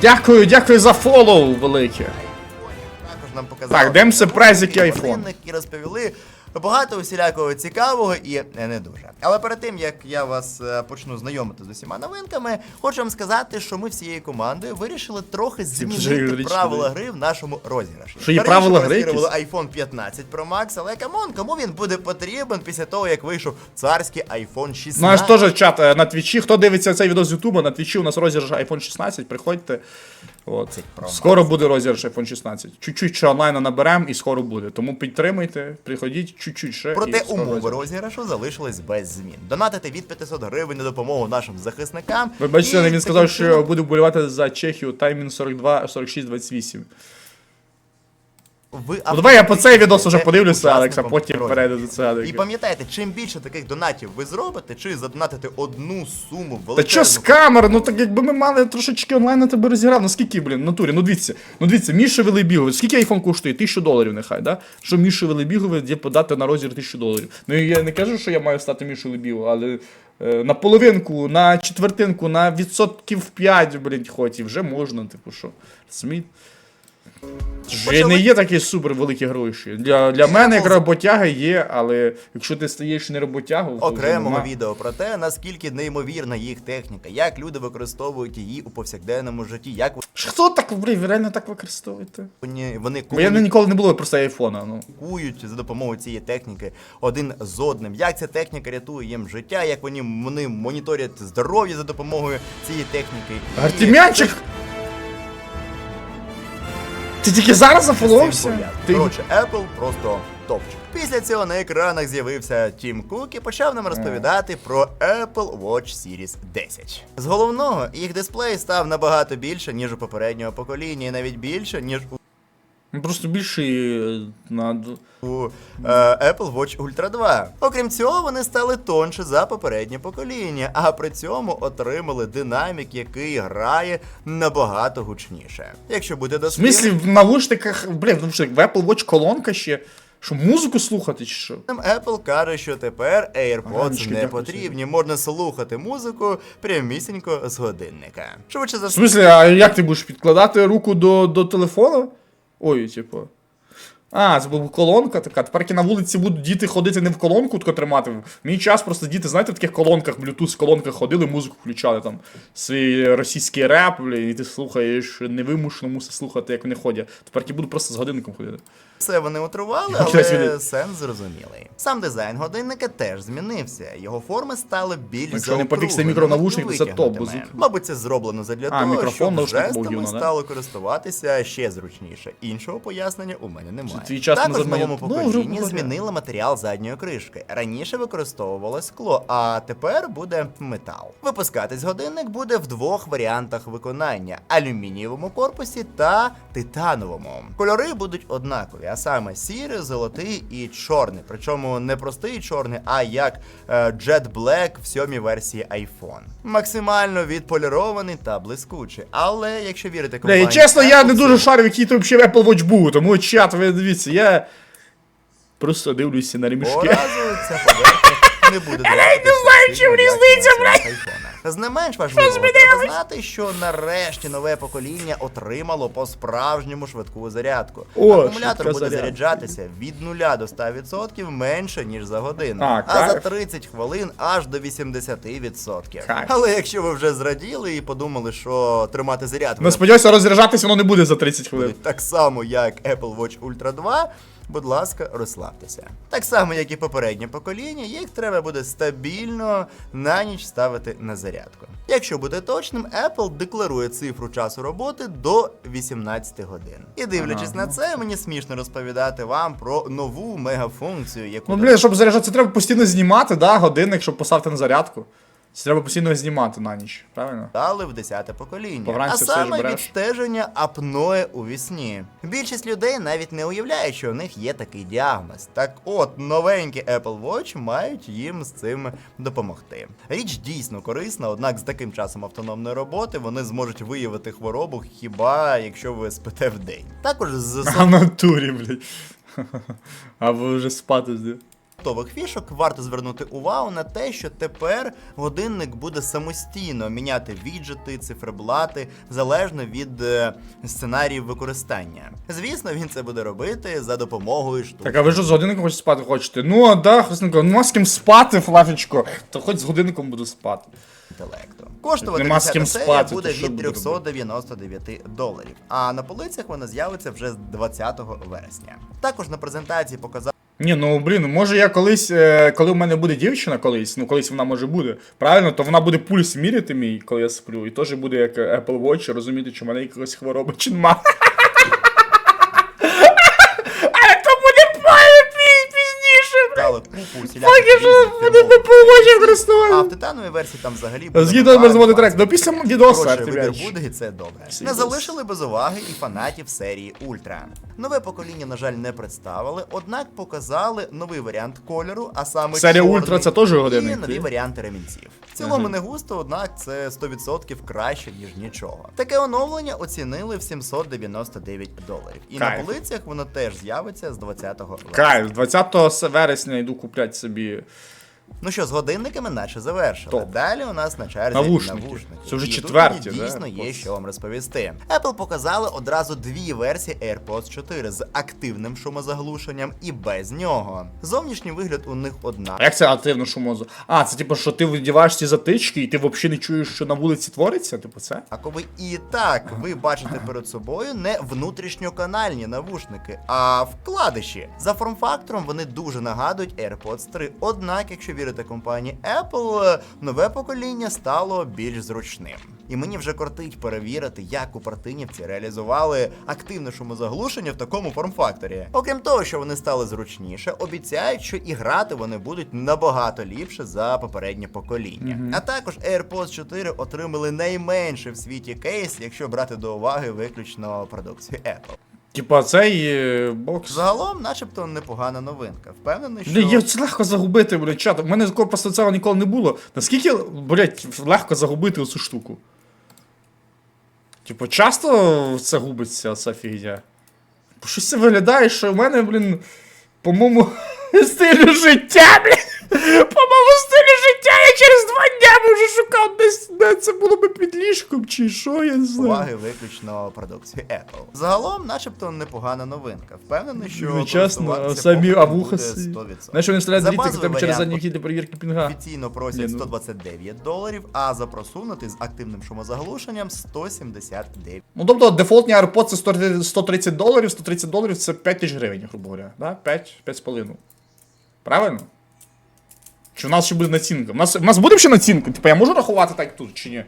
Дякую, дякую за фоллоу велике. Також нам показали Так, прайс, який iPhone. годинник і розповіли багато усілякого цікавого і не дуже. Але перед тим як я вас е, почну знайомити з усіма новинками, хочу вам сказати, що ми всією командою вирішили трохи змінити правила гри в нашому розіграші. Що є Раніше правила гри iPhone 15 Pro Max, але камон, кому він буде потрібен після того, як вийшов царський iPhone 16? Ну, аж теж чат е, на твічі. Хто дивиться цей відео з Ютуба, на твічі у нас розіграш iPhone 16, приходьте. От. Скоро буде розіграш iPhone 16. Чуть-чуть ще онлайна наберемо і скоро буде. Тому підтримуйте, приходіть чуть-чуть ще. Проте і умови розіграш. розіграшу залишились без змін. Донатити від 500 гривень на допомогу нашим захисникам. Ви бачите, І він сказав, що буде вболівати за Чехію таймін 42, 46, 28. Ви Ну, давай я по цей відос уже подивлюся, стаєте Алекс, а потім перейду до цього. І пам'ятайте, чим більше таких донатів ви зробите, чи задонатите одну суму Та величезну. чо з камер? Ну так якби ми мали трошечки онлайн, я тебе розіграв. Ну скільки, блін, натурі? Ну дивіться, ну дивіться, Міша Велебігове, скільки айфон коштує? Тисячу доларів нехай, да? Що Міша Велебігове є подати на розіграш тисячу доларів. Ну я не кажу, що я маю стати Мішою Велебіговим, але е, на половинку, на четвертинку, на відсотків 5, блін, хоч і вже можна, типу що. Розумієте? Почали- не є такі супер великі гроші. Для, для мене як роботяга є, але якщо ти стаєш не роботягою, Окремого відео про те, наскільки неймовірна їх техніка, як люди використовують її у повсякденному житті, як Хто так, блін, реально так використовуєте? вони, вони Бо я ніколи не було просто айфона. Ну. комунікують за допомогою цієї техніки один з одним. Як ця техніка рятує їм життя, як вони, вони моніторять здоров'я за допомогою цієї техніки. І Артем'янчик! Ти тільки зараз з цим зафоловся? пов'язано. Ти... Коротше, Apple просто топчик. Після цього на екранах з'явився Тім Кук і почав нам розповідати про Apple Watch Series 10. З головного, їх дисплей став набагато більше, ніж у попереднього покоління, і навіть більше, ніж у Просто більший е, на... у е, Apple Watch Ultra 2. Окрім цього, вони стали тонше за попереднє покоління, а при цьому отримали динамік, який грає набагато гучніше. Якщо буде В смислі, в навушниках, блін, в навушниках, в Apple Watch колонка ще. Що, музику слухати чи що? Apple каже, що тепер AirPods не потрібні, можна слухати музику прямісінько з годинника. Швидше за В смислі, а як ти будеш підкладати руку до, до телефона? Ой, типу. А, це була колонка така. Тепер на вулиці будуть діти ходити не в колонку тако тримати. Мій час просто діти, знаєте, в таких колонках, Bluetooth колонках ходили, музику включали там. Свій російський реп, блін, і ти слухаєш, невимушено мусиш слухати, як вони ходять. Тепер ті буду просто з годинником ходити. Все вони утрували, Якась але сенс зрозумілий. Сам дизайн годинника теж змінився. Його форми стали більш Якщо не заокругленими мікронавушник, то це топ, Мабуть, це зроблено задля А, того, мікрофон, щоб жестами да? стало користуватися ще зручніше. Іншого пояснення у мене немає. твій час Також в новому Ну, поколінні говоря. змінили матеріал задньої кришки. Раніше використовувало скло, а тепер буде метал. Випускатись годинник буде в двох варіантах виконання: алюмінієвому корпусі та титановому. Кольори будуть однакові, а саме сірий, золотий і чорний. Причому не простий чорний, а як е, Jet Black в сьомій версії iPhone. Максимально відполірований та блискучий. Але якщо вірити компанії і чесно, я не дуже шарю, який то взагалі Apple Watch був, тому чат, ви дивіться, я просто дивлюся на ремішки. Поразу ця поверхня не буде Я не знаю, чим різниця, блядь. З не менш важливо, треба знати, що нарешті нове покоління отримало по справжньому швидку зарядку. О, Акумулятор буде зарядка. заряджатися від 0 до 100% менше, ніж за годину. А, а за кайф. 30 хвилин аж до 80%. Кайф. Але якщо ви вже зраділи і подумали, що тримати зарядку Ну, сподіваюся, розряджатися воно не буде за 30 хвилин. так само, як Apple Watch Ultra 2, будь ласка, розслабтеся. Так само, як і попереднє покоління, їх треба буде стабільно на ніч ставити на зарядку. Якщо бути точним, Apple декларує цифру часу роботи до 18 годин. І дивлячись Ага. на це, мені смішно розповідати вам про нову мегафункцію, яку Ну, блін, щоб заряджатися, треба постійно знімати, да, годинник, щоб поставити на зарядку. Це треба постійно знімати на ніч, правильно? дали в 10 покоління, Повранці а все ж саме береш. відстеження апноe у вісні. Більшість людей навіть не уявляє, що у них є такий діагноз. Так от, новенькі Apple Watch мають їм з цим допомогти. Річ дійсно корисна, однак з таким часом автономної роботи вони зможуть виявити хворобу хіба якщо ви спите вдень. Також з А натурі, блядь. А ви вже спати здив. раптових фішок варто звернути увагу на те, що тепер годинник буде самостійно міняти віджити, циферблати залежно від е, сценаріїв використання. Звісно, він це буде робити за допомогою штук. Так, а ви ж з годинником хоч спати хочете? Ну, а да, Христинко, ну а з ким спати, Флафічко, то хоч з годинником буду спати. інтелекту. Коштувати Нема з ким серія спати, буде від буде робити? 399 доларів. А на полицях вона з'явиться вже з 20 вересня. Також на презентації показали. Ні, ну блін, може я колись, е, коли в мене буде дівчина колись, ну колись вона може буде, правильно, то вона буде пульс міряти мій, коли я сплю, і теж буде як Apple Watch, розуміти, чи в мене якась хвороба, чи нема. Але то буде пам'ять Дали купу що різних буде фірмових. А в титановій версії там взагалі буде Згідно набагато розводи трек, ну після відоса Коротше, вибір буде, і це добре. Не залишили без уваги і фанатів серії Ультра. Нове покоління, на жаль, не представили, однак показали новий варіант кольору, а саме Серія чорний, Ультра це теж годинник, І нові ні? варіанти ремінців. В цілому не густо, однак це 100% краще, ніж нічого. Таке оновлення оцінили в 799 доларів. І на Кайф. полицях воно теж з'явиться з 20 вересня. Кайф, 20 вересня йду купляти собі Ну що, з годинниками наче завершили. Топ. Далі у нас на черзі Навушники. навушники. Це вже І тут четверті, да, дійсно є що вам розповісти. Apple показали одразу дві версії AirPods 4 з активним шумозаглушенням і без нього. Зовнішній вигляд у них одна. А як це активно шумозу? А, це типу, що ти видіваєш ці затички, і ти взагалі не чуєш, що на вулиці твориться? Типу це? А коли і так ви бачите перед собою не внутрішньоканальні навушники, а вкладиші. За форм-фактором вони дуже нагадують AirPods 3. Однак, якщо вірити компанії Apple, нове покоління стало більш зручним. І мені вже кортить перевірити, як у партинівці реалізували активне шумозаглушення в такому форм-факторі. Окрім того, що вони стали зручніше, обіцяють, що і грати вони будуть набагато ліпше за попереднє покоління. А також AirPods 4 отримали найменший в світі кейс, якщо брати до уваги виключно продукцію Apple. Типа цей е, бокс. Загалом, начебто, непогана новинка. Впевнений, що Блін, я це легко загубити, блядь, чат. У мене такого просто цього ніколи не було. Наскільки, блядь, легко загубити оцю штуку? Типу, часто це губиться, ця фігня? Бо щось це виглядає, що в мене, блін, по-моєму, стилю життя, блін. По-моєму, стилю через два дня вже шукав десь, де це було би під ліжком, чи що, я не знаю. уваги виключно продукцію Apple. Загалом, начебто, непогана новинка. Впевнений, що Ну, чесно, користуватися самі поки авуха. буде с- 100%. Знаєш, вони стріляють За звідти базовий тебе через варіант для перевірки пінга. Офіційно просять Ні, ну. 129 доларів, а за просунутий з активним шумозаглушенням 179. Ну, тобто, дефолтні AirPods це 100 130 доларів, 130 доларів це 5 тисяч гривень, грубо говоря. Да? 5, 5,5. Правильно? Чи в нас ще буде націнка? У нас, у нас буде ще націнка? Типа я можу рахувати так тут, чи ні?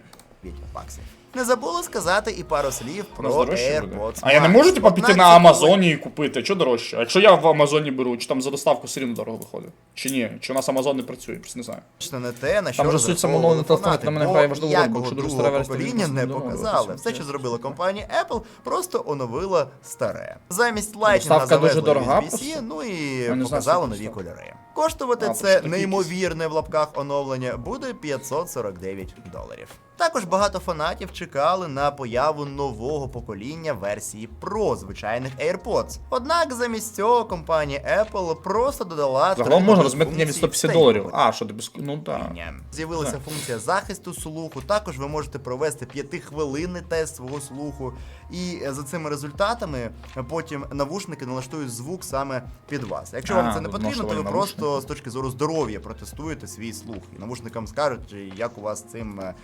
баксів. Не забули сказати і пару слів про. AirPods А я не можу, типа, піти на Амазоні і купити, що дорожче? А якщо я в Амазоні беру, чи там за доставку все рівно дорого виходить? Чи ні? Чи у нас Амазон не працює, просто не знаю. Точно не те, на що Там же суть фанати, на мене грає якщо друга другого версія, покоління не не показали. Все, що зробила компанія Apple, просто оновила старе. Замість Доставка дуже завезли дорога USB-C, ну і показали нові кольори. Коштувати А, це неймовірне в лапках оновлення буде 549 доларів. Також багато фанатів чекали на появу нового покоління версії Pro звичайних AirPods. Однак замість цього компанія Apple просто додала Загалом можна розмитнення від функції 150 доларів. А, що ти без. Ну так. З'явилася функція захисту слуху. Також ви можете провести п'ятихвилинний тест свого слуху. І за цими результатами потім навушники налаштують звук саме під вас. Якщо А, вам це не потрібно, то ви просто з точки зору здоров'я протестуєте свій слух. І навушникам скажуть, як у вас з цим е,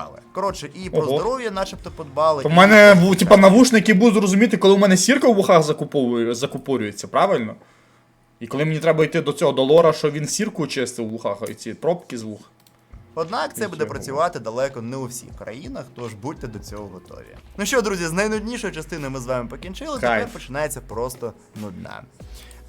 справи. Коротше, і про Ого. здоров'я, начебто, подбали. У і мене, в- типа, навушники будуть розуміти, коли у мене сірка в вухах закуповує- закупорюється, правильно? І коли мені треба йти до цього до лора, що він сірку чистив в вухах, і ці пробки з вух. Однак це буде Нічого. працювати далеко не у всіх країнах, тож будьте до цього готові. Ну що, друзі, з найнуднішої частини ми з вами покінчили. Кайф. Тепер починається просто нудна.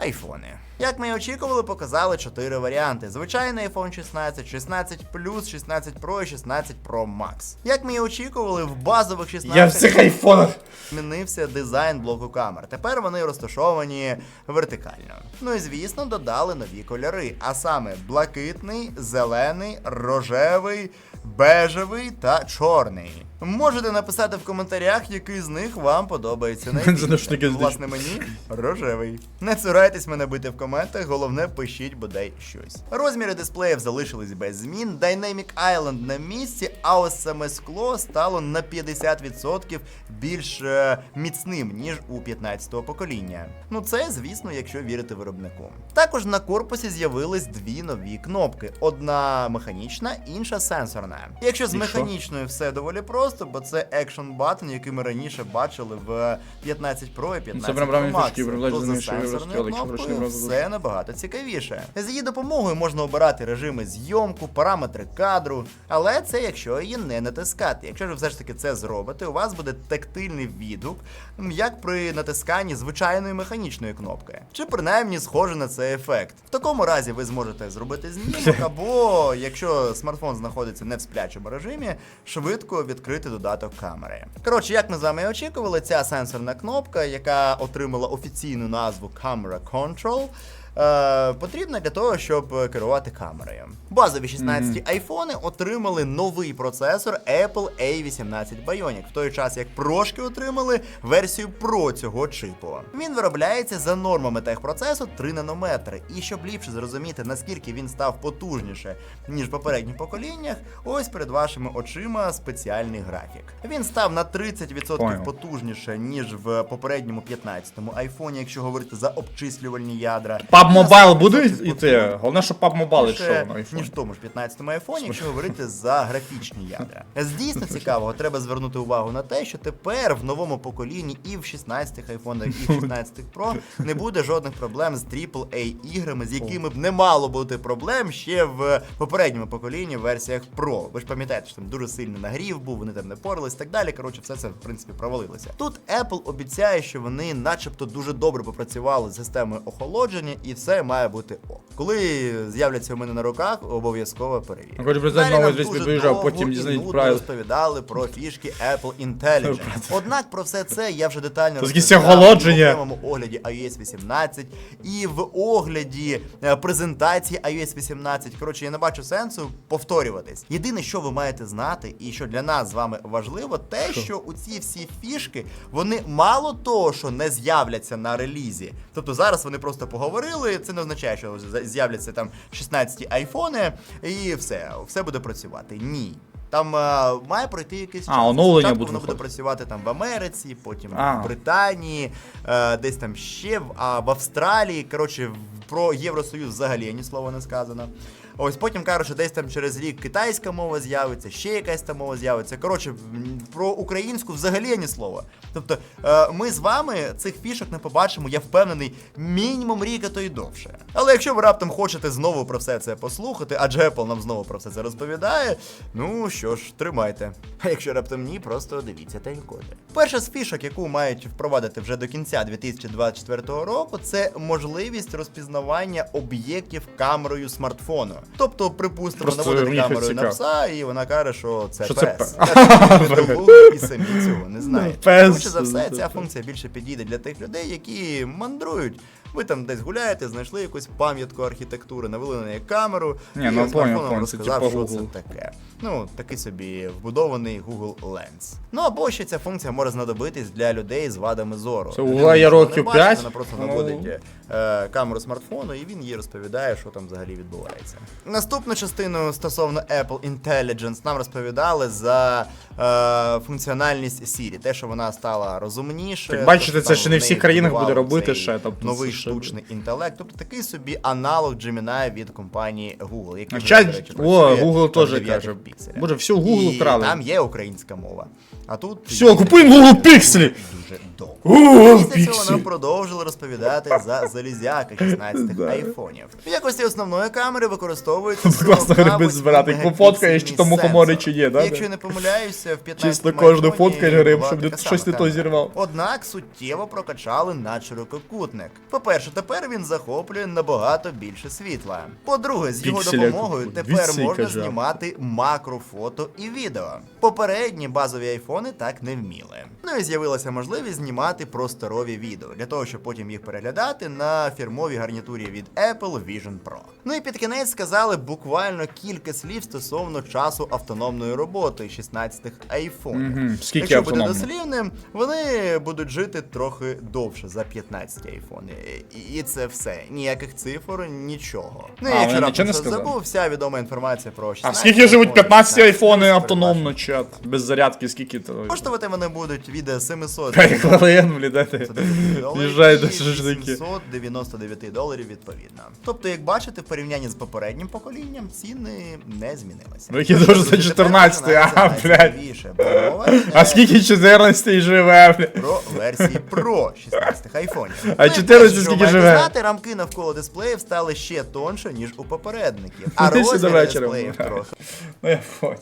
Айфони. Як ми і очікували, показали 4 варіанти: звичайний iPhone 16, 16 Plus, 16 Pro і 16 Pro Max. Як ми і очікували, в базових 16 Я в цих айфонах. змінився дизайн блоку камер. Тепер вони розташовані вертикально. Ну і звісно, додали нові кольори, а саме блакитний, зелений, рожевий, бежевий та чорний. Можете написати в коментарях, який з них вам подобається найбільше. Власне, мені рожевий. Не цурайтесь мене бити в коментах, головне пишіть бодай щось. Розміри дисплеїв залишились без змін. Dynamic Island на місці, а ось саме скло стало на 50% більш е, міцним, ніж у 15-го покоління. Ну це, звісно, якщо вірити виробнику. Також на корпусі з'явились дві нові кнопки: одна механічна, інша сенсорна. Якщо з механічною все доволі просто, бо це Action Button, який ми раніше бачили в 15 Pro і 15 Це прям правильні Pro Max, то за сенсорною кнопкою все набагато цікавіше. З її допомогою можна обирати режими зйомку, параметри кадру, але це якщо її не натискати. Якщо ж ви все ж таки це зробите, у вас буде тактильний відгук, як при натисканні звичайної механічної кнопки, чи принаймні схоже на цей ефект. В такому разі ви зможете зробити знімок, або якщо смартфон знаходиться не в сплячому режимі, швидко відкрити додаток камери. Коротше, як ми з вами і очікували, ця сенсорна кнопка, яка отримала офіційну назву Camera Control. Е, потрібна для того, щоб керувати камерою. Базові 16 айфони отримали новий процесор Apple A18 Bionic, в той час як прошки отримали версію Pro цього чипу. Він виробляється за нормами техпроцесу 3 нанометри. І щоб ліпше зрозуміти, наскільки він став потужніше, ніж в попередніх поколіннях, ось перед вашими очима спеціальний графік. Він став на 30% Понял. потужніше, ніж в попередньому 15-му айфоні, якщо говорити за обчислювальні ядра. PUBG Mobile буде 40% йти? Головне, щоб PUBG Mobile йшов на iPhone. ніж в тому ж 15-му айфоні, якщо говорити за графічні ядра. З дійсно цікавого треба звернути увагу на те, що тепер в новому поколінні і в 16-х айфонах, і в 16-х Pro не буде жодних проблем з AAA іграми, з якими б не мало бути проблем ще в попередньому поколінні в версіях Pro. Ви ж пам'ятаєте, що там дуже сильний нагрів був, вони там не порались і так далі. Коротше, все це в принципі провалилося. Тут Apple обіцяє, що вони, начебто, дуже добре попрацювали з системою охолодження, і все має бути ок. Коли з'являться у мене на руках, обов'язково перевірю. Ну, хоч би новий підвиїжджав, довго потім дізнають правила. розповідали про фішки Apple Intelligence. Однак про все це я вже детально розповідав в окремому огляді iOS 18 і в огляді е, презентації iOS 18. Коротше, я не бачу сенсу повторюватись. Єдине, що ви маєте знати, і що для нас з вами важливо, те, що у ці всі фішки вони мало того, що не з'являться на релізі. Тобто зараз вони просто поговорили. Це не означає, що з'являться там 16 айфони, і все, все буде працювати. Ні. Там а, має пройти якийсь час. А, оновлення буде воно буде працювати там в Америці, потім А. в Британії, а, десь там ще в, а, в Австралії. Коротше, про Євросоюз взагалі ні слова не сказано. Ось потім кажуть, що десь там через рік китайська мова з'явиться, ще якась там мова з'явиться. Коротше, про українську взагалі ні слова. Тобто, е, ми з вами цих фішок не побачимо, я впевнений, мінімум рік, а то й довше. Але якщо ви раптом хочете знову про все це послухати, адже Apple нам знову про все це розповідає, ну що ж, тримайте. А якщо раптом ні, просто дивіться тайм-коди. Перша з фішок, яку мають впровадити вже до кінця 2024 року, це можливість розпізнавання об'єктів камерою смартфону. Тобто, припустимо, Просто наводити мені камерою на пса, і вона каже, що це Що це пес. до і самі цього не знаєте. Ну, пес, Швидше за все, ця функція більше підійде для тих людей, які мандрують. Ви там десь гуляєте, знайшли якусь пам'ятку архітектури, навели на неї камеру, Ні, і ну, поняв, смартфоном поняв, це розказав, типу що Google. це таке. Ну, такий собі вбудований Google Lens. Ну або ще ця функція може знадобитись для людей з вадами зору. Це у Людина нічого не років бачить, 5, Вона просто ну. наводить е, камеру смартфону, і він їй розповідає, що там взагалі відбувається. Наступну частину стосовно Apple Intelligence нам розповідали за е, функціональність Siri. Те, що вона стала розумніше. Так бачите, це ще не в всіх країнах буде робити ще, тобто новий ще штучний інтелект. Тобто такий собі аналог Gemini від компанії Google. Який А вже, до речі, о, Google теж каже. Боже, все Google І вкрали. Там є українська мова. А тут Все, купуємо Google Pixel. Дуже довго. Після цього нам продовжили розповідати за залізяка 16 Да. айфонів. В якості основної камери використовується Класно гриби збирати. мегапіксельний Пофоткаєш, чи то мухомори, сенсор. чи ні, да? Якщо я не помиляюся, в 15 Чисто кожну фоткаєш гриб, щоб не щось не то зірвав. Однак суттєво прокачали надширококутник. По-перше, тепер він захоплює набагато більше світла. По-друге, з його допомогою тепер можна знімати макрофото і відео. Попередні базові айфони так не вміли. Ну і з'явилася можливість знімати просторові відео для того, щоб потім їх переглядати на фірмовій гарнітурі від Apple Vision Pro. Ну і під кінець сказали буквально кілька слів стосовно часу автономної роботи 16-х iPhone. Мгм. Скільки Якщо бути дослівним, вони будуть жити трохи довше за 15 айфони. І, і це все. Ніяких цифр, нічого. Ну, А, якщо раптом сказали? забув, вся відома інформація про 16 А скільки живуть 15 айфони автономно, чат? Без зарядки, скільки то. Коштувати вони будуть від 700 хвилин, де Їжджай до шашлики. 799 доларів відповідно. Тобто, як бачите, в порівнянні з попереднім поколінням ціни не змінилися. Ну, які дуже за 14, а, блядь. А скільки 14 живе, блін? про версії Pro 16 айфонів. А Ну, 14 що скільки живе? Знати, рамки навколо дисплеїв стали ще тонше, ніж у попередників. А розмір вечора дисплеїв трохи Ну я понял.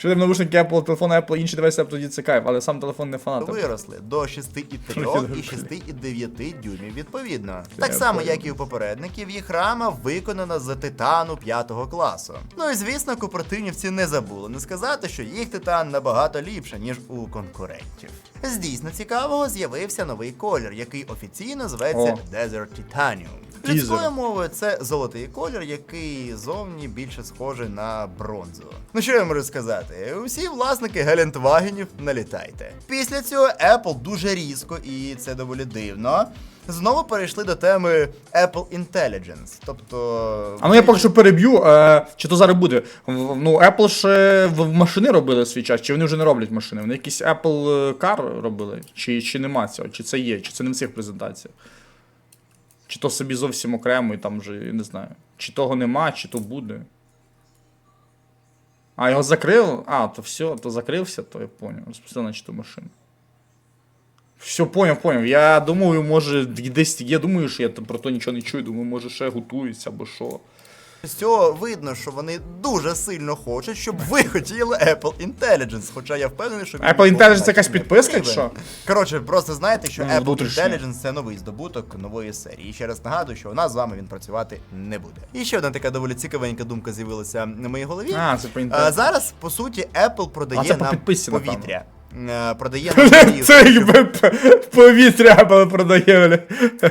Що там навушники Apple, телефон Apple, інші девайси тоді це кайф, але сам телефон не фанат. виросли до 6,3 і 6,9 дюймів відповідно. Так само, як і у попередників, їх рама виконана з титану 5 класу. Ну і звісно, куперативнівці не забули не сказати, що їх титан набагато ліпше, ніж у конкурентів. З дійсно цікавого з'явився новий колір, який офіційно зветься О. Desert Titanium. Людською мовою це золотий колір, який зовні більше схожий на бронзу. Ну що я можу сказати? Усі власники Гелендвагенів налітайте. Після цього Apple дуже різко, і це доволі дивно. Знову перейшли до теми Apple Intelligence. Тобто. А ну я поки що переб'ю, е, чи то зараз буде. Ну, Apple ще в машини робили свій час, чи вони вже не роблять машини? Вони якийсь Apple Car робили, чи, чи нема цього, чи це є, чи це не в цих презентаціях. Чи то собі зовсім окремо, і там вже, я не знаю. Чи того нема, чи то буде. А, його закрив? А, то все, то закрився, то я понял. Розпустили на ту машину. Все, поняв, поняв. Я думаю, може, десь я думаю, що я про то нічого не чую. Думаю, може ще готуються або що. З цього видно, що вони дуже сильно хочуть, щоб ви хотіли Apple Intelligence. Хоча я впевнений, що він Apple Intelligence це якась підписка, чи що? Коротше, просто знаєте, що Ну, Apple внутрішнє. Intelligence це новий здобуток нової серії. І ще раз нагадую, що у нас з вами він працювати не буде. І ще одна така доволі цікавенька думка з'явилася на моїй голові. А, це по А, інтернету. зараз, по суті, Apple продає А це по нам підписці, напевно. повітря. Е, Продає нам надію, Це якби п- повітря Apple продає, бля.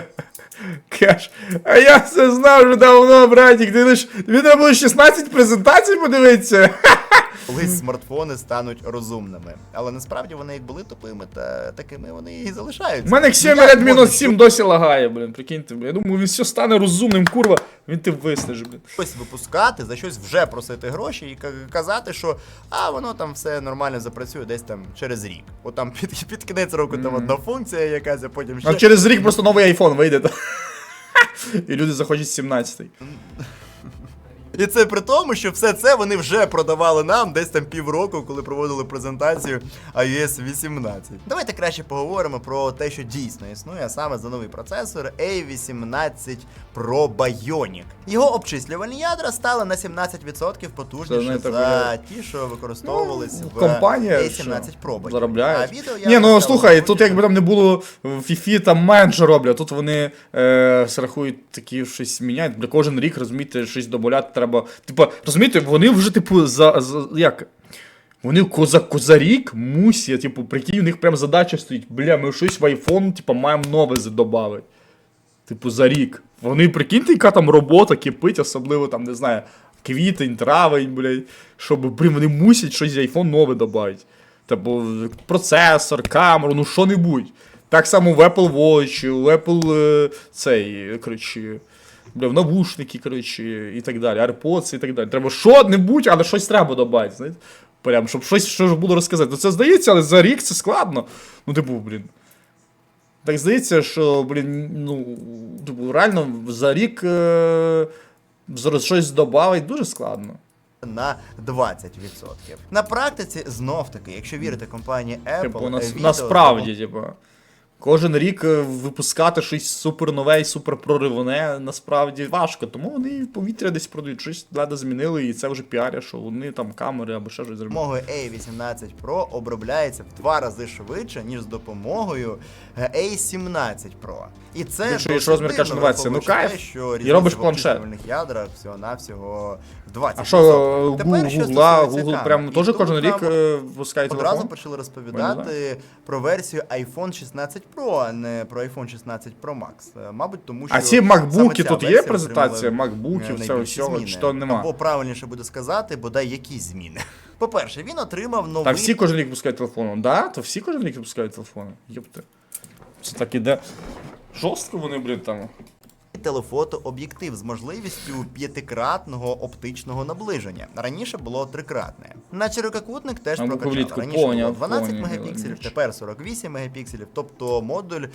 Кеш. А я це знав вже давно, братик. Ти лиш. Тобі треба було 16 презентацій подивитися. колись смартфони стануть розумними. Але насправді вони як були тупими, та такими вони і залишаються. У мене Xiaomi Як Redmi Note 7 досі лагає, блін. Прикиньте. Я думаю, він все стане розумним, курва. Він ти виснеш, блін. щось випускати, за щось вже просити гроші і казати, що а воно там все нормально запрацює десь там через рік. От там під, під кінець року там одна функція якась, а потім ще. А через рік просто новий iPhone вийде. І люди заходять 17-й. І це при тому, що все це вони вже продавали нам десь там півроку, коли проводили презентацію iOS 18. Давайте краще поговоримо про те, що дійсно існує, а саме за новий процесор A18 Pro Bionic. Його обчислювальні ядра стали на 17% потужніше за ті, що використовувались в Компанія A17 що, Pro Bionic. А відео Ні, ну слухай, тут якби там не було в FIFA, там менше роблять. Тут вони е, рахують такі щось міняють. Для кожен рік, розумієте, щось добавляти треба. Типа, розумієте, вони вже, типу, за, за як? Вони коза, коза рік мусять, типу, прикинь, у них прям задача стоїть. Бля, ми щось в iPhone, типу, маємо нове додати. Типу, за рік. Вони прикиньте, яка там робота кипить, особливо там, не знаю, квітень, травень, блядь, щоб, блін, вони мусять щось з iPhone нове додати. Типу, процесор, камеру, ну що-небудь. Так само в Apple Watch, в Apple е, цей, коротше, бля, в навушники, коротше, і так далі, AirPods і так далі. Треба що-небудь, але щось треба додати, знаєте? Прям, щоб щось що ж було розказати. Ну це здається, але за рік це складно. Ну, типу, блін. Так здається, що, блін, ну, типу, реально за рік е, щось додати дуже складно. на 20%. На практиці знов таки, якщо вірити компанії Apple, Типу, нас, відео насправді, типу. Кожен рік е, випускати щось супер нове і супер проривне насправді важко, тому вони в повітря десь продають щось ледо змінили, і це вже піаря, що вони там камери або ще щось зробили. допомогою A18 Pro обробляється в два рази швидше, ніж з допомогою е, A17 Pro. І це Більше, розмір конвертації. Ну, кайф. що І робиш планшет. ядрах всього-навсього в 20%. А що, Google, Google прям теж кожен рік е, Одразу почали розповідати про версію iPhone 16 Pro, а не про iPhone 16 Pro Max. Е, Мабуть, тому що А ці макбуки тут є презентація макбуків, е, всього що нема? Або правильніше буде сказати, бодай якісь зміни. По-перше, він отримав новий Та всі кожен рік випускають телефони. Да? То всі кожен рік випускають телефони. Єпте. Це так іде. Жорстко вони, блін, там. Телефотооб'єктив з можливістю п'ятикратного оптичного наближення. Раніше було трикратне. На ширококутник теж прокачали. Раніше було поняв, 12 мегапікселів, тепер 48 мегапікселів, тобто модуль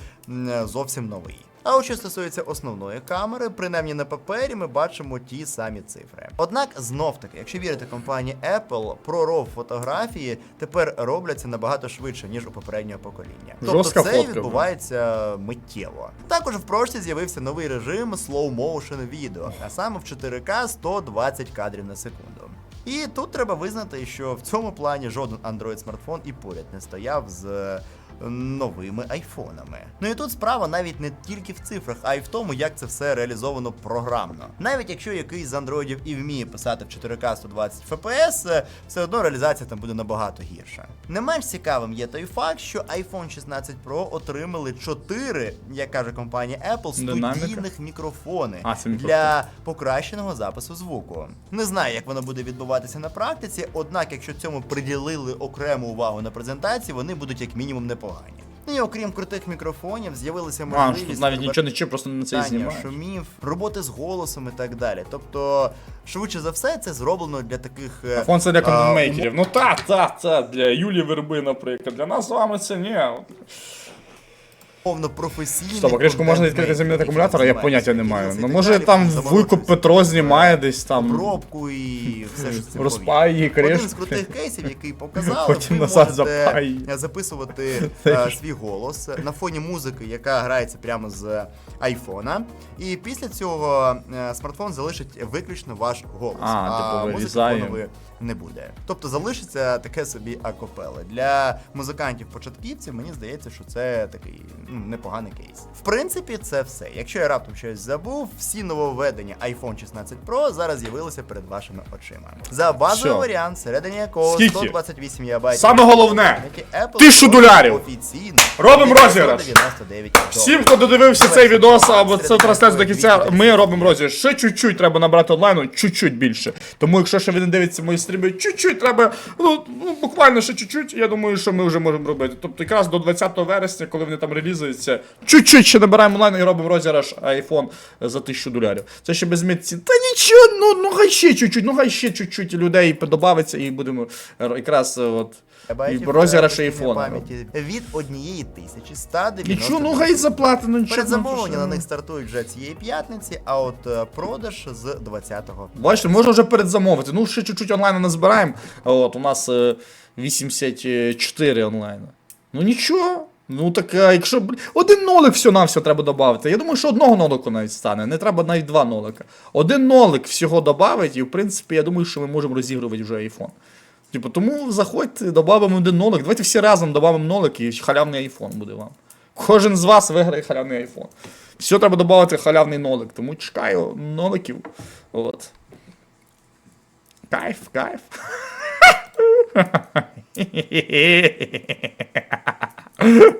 зовсім новий. А от що стосується основної камери, принаймні на папері ми бачимо ті самі цифри. Однак знов таки, якщо вірити компанії Apple, про RAW фотографії тепер робляться набагато швидше ніж у попереднього покоління. Жорстка тобто це фотка, відбувається миттєво. Також в прошці з'явився новий режим slow motion відео, а саме в 4К 120 кадрів на секунду. І тут треба визнати, що в цьому плані жоден Android смартфон і поряд не стояв з новими айфонами. Ну і тут справа навіть не тільки в цифрах, а й в тому, як це все реалізовано програмно. Навіть якщо якийсь з андроїдів і вміє писати в 4К 120 FPS, все одно реалізація там буде набагато гірша. Не менш цікавим є той факт, що iPhone 16 Pro отримали 4, як каже компанія Apple, студійних мікрофони А, мікрофон. для покращеного запису звуку. Не знаю, як воно буде відбуватися на практиці, однак, якщо цьому приділили окрему увагу на презентації, вони будуть як мінімум непогані. Ну і окрім крутих мікрофонів, з'явилися можливість А, тут навіть нічого не чи просто на це знімає знімаєш. шумів, роботи з голосом і так далі. Тобто, швидше за все, це зроблено для таких е, Фон це для контентмейкерів. Ну та, так, так, для Юлії Верби, наприклад. Для нас з вами це ні. Умовно професійних. Стоп, а кришку можна відкрити замінити акумулятора, я поняття не маю. Ну може там Вуйко Петро знімає десь там. обробку і все ж це Розпай її Один з крутих кейсів, який показали, Потім ви назад можете записувати е, свій голос на фоні музики, яка грається прямо з айфона. І після цього е, смартфон залишить виключно ваш голос, А, типу, фонової не буде. Тобто залишиться таке собі акапеле. Для музикантів-початківців мені здається, що це такий ну, непоганий кейс. В принципі, це все. Якщо я раптом щось забув, всі нововведення iPhone 16 Pro зараз з'явилися перед вашими очима. За базовий Що? варіант, всередині якого Скільки? 128 ГБ. Саме головне, тисячу долярів. Офіційно. Робимо розіграш. Всім, хто додивився цей відос або цю трансляцію до кінця, ми робимо розіграш. Ще чуть-чуть треба набрати онлайну, чуть-чуть більше. Тому якщо ще ви не дивитеся мої стріми, чуть-чуть треба, ну, ну буквально ще чуть-чуть, я думаю, що ми вже можемо робити. Тобто якраз до 20 вересня, коли вони там релізуються, чуть-чуть ще набираємо онлайн і робимо розіграш iPhone за 1000 долярів. Це ще без митці. Та нічого, ну, ну хай ще чуть-чуть, ну хай ще чуть-чуть людей подобавиться і будемо якраз от. І розіграш е, айфона. пам'яті від однієї тисячі 190 Нічого, ну хай заплати, ну нічого. Передзамовлення на них стартують вже цієї п'ятниці, а от е, продаж з 20-го. Бачите, можна вже передзамовити. Ну, ще чуть-чуть онлайну назбираємо. От, у нас е, 84 онлайну. Ну нічого. Ну так, якщо один нолик все на все треба додати. Я думаю, що одного нолику навіть стане. Не треба навіть два нолика. Один нолик всього додати, і в принципі, я думаю, що ми можемо розігрувати вже iPhone. Типу, тому заходьте, додамо один нолик. Давайте всі разом додамо нолик і халявний iPhone буде вам. Кожен з вас виграє халявний iPhone. Все треба додати халявний нолик, тому чекаю ноликів. От. Кайф, кайф.